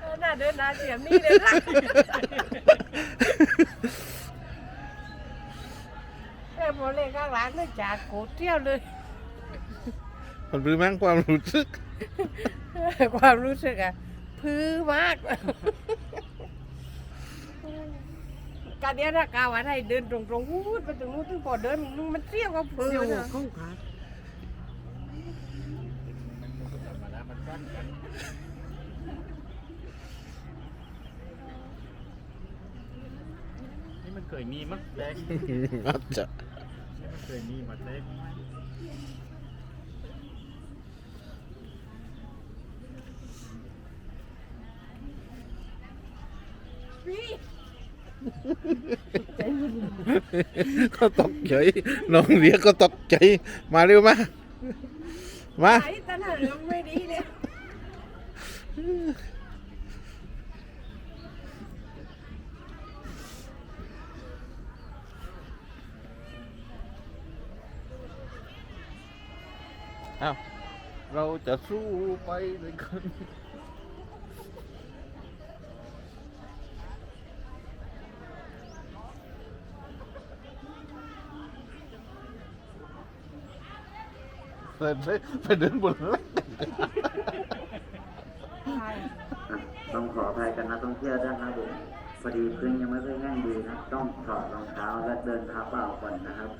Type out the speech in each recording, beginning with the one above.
เออน่าเดินนาเสียมนี่เลยนะแค่พอเล่นข้างหลังเลยจากโกเที่ยวเลย มันเป็นมั่งความรู้สึก ความรู้สึกอะพื้อมาก การเดียวถ้ากาวอะไรเดินตรงๆพูดไปถึงนู้นถึงพอเดินนมันเที่ยวก็เพื้อนะเข้าขานี่มันเคยมีมั้งแดงอาจจะมันเคยมีมาแดง ก็ตกใจน้องเรียกก็ตกใจมาเร็วมา มาไอ้ตาหน้าเรื่องไม่ดีเลยอ้าวเราจะสู้ไปด้วยกัน ไปไปไปเดินบนเล็กต้องขออภัยกันนักท่องเที่ยวด้วยนะครับผมพอดีพื้นยังไม่ค่อยแห้งดีนะต้องถอดรองเท้าและเดินเท้าเปล่าก่อนนะครับ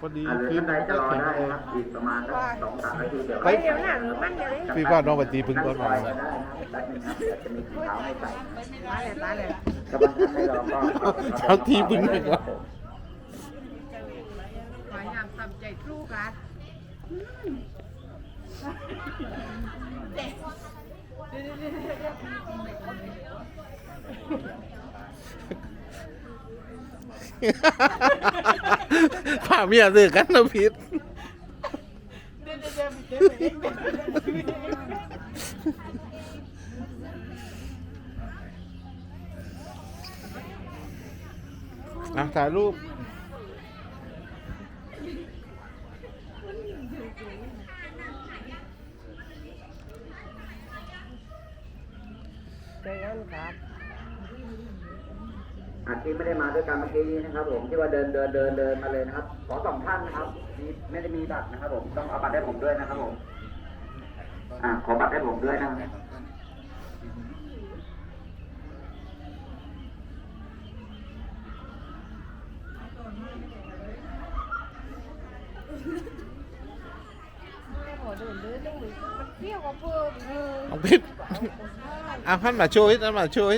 พอดีอ่าหรือพี่ท่านใดจะรอได้ครับอีกประมาณสักสองสามนาทีเดี๋ยวไปเดี๋ยวหน้าหรือมันเดี๋ยวนี้พี่ว่าน้องปฏิพึงก่อนนั่มางคอยก็ได้นะครับแป๊บนึงครับเดี๋ยวจะมีถุงเท้าให้ใส่ตายเลยตายเลยกำลังท่านให้เราก็เท้าที่พึงไปก่อนพยายามทำใจสู้กัน พาเมียซื้อกันนะพิษอะถ่ายรูป เจอกันครับอาที่ไม่ได้มาด้วยกันเมื่อกี้นี้นะครับผมที่ว่าเดินเดินเดินเดินมาเลยนะครับ ขอสองท่านนะครับมีไม่ได้มีบัตรนะครับ ผมต้องเอาบัตรให้ผมด้วยนะครับผม อ่าขอบัตรให้ผมด้วยนะครับ ไม่พอ เดินเดินต้องมีมันเที่ยวก็เพิ่มเออน้องพิษอะพันมาช่วยพันมาช่วย